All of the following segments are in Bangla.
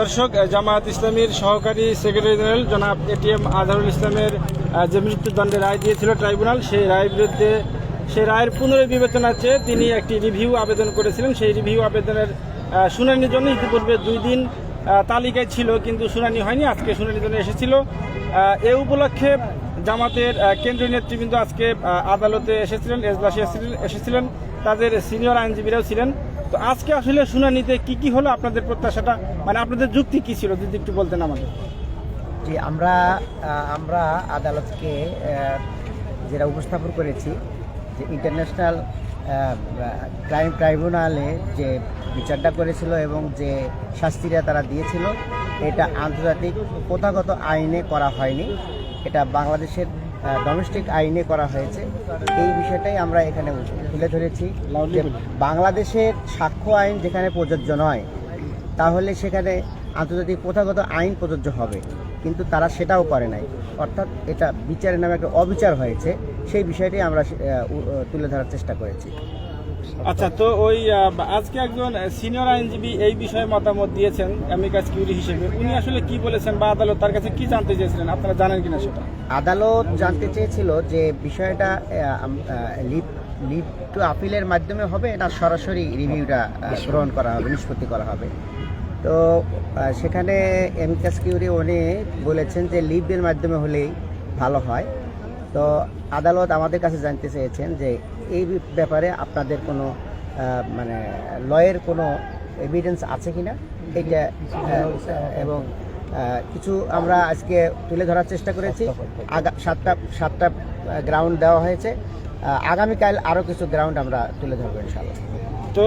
দর্শক জামায়াত ইসলামীর সহকারী সেক্রেটারি জেনারেল জনাব এটিএম আজহারুল ইসলামের যে মৃত্যুদণ্ডের রায় দিয়েছিল ট্রাইব্যুনাল, সেই রায়ের বিরুদ্ধে, সেই রায়ের পুনর্বিবেচনা চেয়ে তিনি একটি রিভিউ আবেদন করেছিলেন। সেই রিভিউ আবেদনের শুনানির জন্য ইতিপূর্বে দুই দিন তালিকায় ছিল, কিন্তু শুনানি হয়নি। আজকে শুনানির জন্য এসেছিল। এ উপলক্ষে জামাতের কেন্দ্রীয় নেতৃবৃন্দ আজকে আদালতে এসেছিলেন, এজলাসে এসেছিলেন। তাদের সিনিয়র আইনজীবীরাও ছিলেন। তো আজকে আসলে শুনানিতে কি কি হলো আপনাদের প্রত্যাশাটা? মানে আপনাদের যুক্তি কি ছিল? যদি একটু বলতেন আমাদের। যে আমরা আমরা আদালতকে যেটা উপস্থাপন করেছি, যে ইন্টারন্যাশনাল ক্রাইম ট্রাইব্যুনালে যে বিচারটা করেছিল এবং যে শাস্তিটা তারা দিয়েছিল, এটা আন্তর্জাতিক প্রথাগত আইনে করা হয়নি। এটা বাংলাদেশের ডোমেস্টিক আইনে করা হয়েছে। এই বিষয়টাই আমরা এখানে তুলে ধরেছি বাংলাদেশের সাক্ষ্য আইন যেখানে প্রযোজ্য নয়, তাহলে সেখানে আন্তর্জাতিক প্রথাগত আইন প্রযোজ্য হবে। কিন্তু তারা সেটাও করে নাই। অর্থাৎ এটা বিচারের নামে একটা অবিচার হয়েছে। সেই বিষয়টি আমরা তুলে ধরার চেষ্টা করেছি। আচ্ছা তো ওই আজকে একজন সিনিয়র আইনজীবী এই বিষয়ে মতামত দিয়েছেন অ্যামিকাস কিউরি হিসেবে। উনি আসলে কি বলেছেন বা আদালত তার কাছে কি জানতে চেয়েছিলেন? আপনারা জানেন কিনা সেটা? আদালত জানতে চেয়েছিল যে বিষয়টা লিভ লিভ টু আপিলের মাধ্যমে হবে এটা সরাসরি রিভিউটা গ্রহণ করা হবে নিষ্পত্তি করা হবে। তো সেখানে এমিকাস কিউরি উনি বলেছেন যে লিভের মাধ্যমে হলেই ভালো হয়। তো আদালত আমাদের কাছে জানতে চেয়েছেন যে এই ব্যাপারে আপনাদের কোনো মানে লয়ের কোনো এভিডেন্স আছে কিনা? এটা আহ, এবং কিছু আমরা আজকে তুলে ধরার চেষ্টা করেছি। আগা সাতটা সাতটা গ্রাউন্ড দেওয়া হয়েছে। আগামীকাল আরও কিছু গ্রাউন্ড আমরা তুলে ধরবো ইনশাল্লাহ তো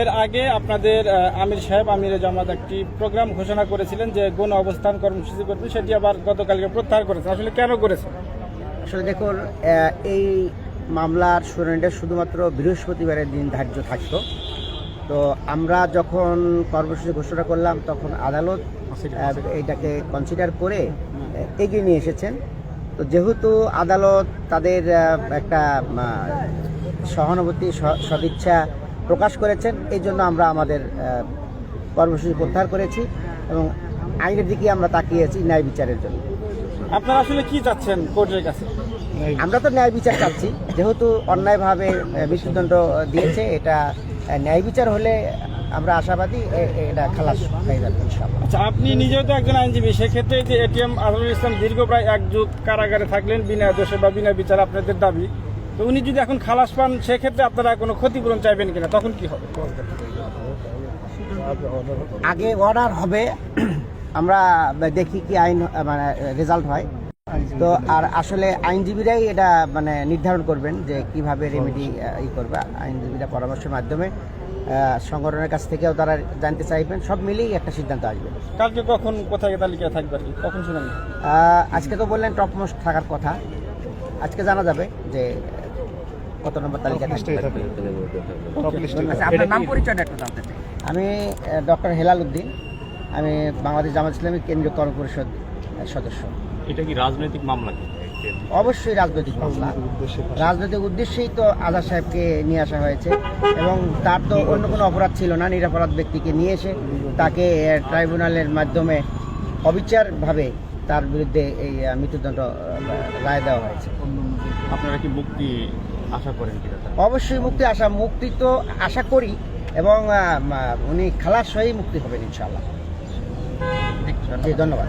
এর আগে আপনাদের আমির সাহেব আমির জামাত একটি প্রোগ্রাম ঘোষণা করেছিলেন যে গণ অবস্থান কর্মসূচি করবে সেটি আবার গতকালকে প্রত্যাহার করেছে। আসলে কেন করেছে? আসলে দেখুন এই মামলার শুনানিটা শুধুমাত্র বৃহস্পতিবারের দিন ধার্য থাকতো। তো আমরা যখন কর্মসূচি ঘোষণা করলাম তখন আদালত এটাকে কনসিডার করে এগিয়ে নিয়ে এসেছেন। তো যেহেতু আদালত তাদের একটা সহানুভূতি সদিচ্ছা প্রকাশ করেছেন এই জন্য আমরা আমাদের কর্মসূচি প্রত্যাহার করেছি এবং আইনের দিকে আমরা তাকিয়েছি ন্যায় বিচারের জন্য। আপনারা আসলে কি চাচ্ছেন কোর্টের কাছে? আমরা তো ন্যায় বিচার চাচ্ছি। যেহেতু অন্যায়ভাবে মৃত্যুদণ্ড দিয়েছে এটা ন্যায় বিচার হলে আমরা আশাবাদী এটা খালাস হয়ে যাবে আচ্ছা আপনি নিজেও তো একজন আইনজীবী সেক্ষেত্রে যে এটিএম আজমুল ইসলাম দীর্ঘ প্রায় এক যুগ কারাগারে থাকলেন বিনা দোষে বা বিনা বিচার আপনাদের দাবি। তো উনি যদি এখন খালাস পান সেক্ষেত্রে আপনারা কোনো ক্ষতিপূরণ চাইবেন কিনা? তখন কি হবে? আগে অর্ডার হবে। আমরা দেখি কি আইন মানে রেজাল্ট হয়। তো আর আসলে আইনজীবীরাই এটা মানে নির্ধারণ করবেন যে কীভাবে রেমেডি ই করবে আইনজীবীরা পরামর্শের মাধ্যমে আহ, সংগঠনের কাছ থেকেও তারা জানতে চাইবেন সব মিলিয়েই একটা সিদ্ধান্ত আসবে। কালকে কখন কোথায় তালিকায় থাকবে আর কি? কখন শুনানি? আহ, আজকে তো বললেন টপ মোস্ট থাকার কথা। আজকে জানা যাবে যে কত নম্বর তালিকা আচ্ছা আপনার নাম পরিচয়টা একটু জানতে চাই আমি ডক্টর হেলাল উদ্দিন। আমি বাংলাদেশ জামাত ইসলামী কেন্দ্রীয় কর্ম পরিষদ সদস্য। এটা কি রাজনৈতিক মামলা কি? অবশ্যই রাজনৈতিক মামলা। রাজনৈতিক উদ্দেশ্যেই তো আজাদ সাহেবকে নিয়ে আসা হয়েছে এবং তার তো অন্য কোনো অপরাধ ছিল না নিরাপরাধ ব্যক্তিকে নিয়ে এসে তাকে ট্রাইব্যুনালের মাধ্যমে অবিচারভাবে তার বিরুদ্ধে এই মৃত্যুদণ্ড রায় দেওয়া হয়েছে। আপনারা কি মুক্তি আশা করেন অবশ্যই মুক্তি আশা মুক্তি তো আশা করি এবং উনি খালাস হয়েই মুক্তি হবেন ইনশাল্লাহ জি ধন্যবাদ।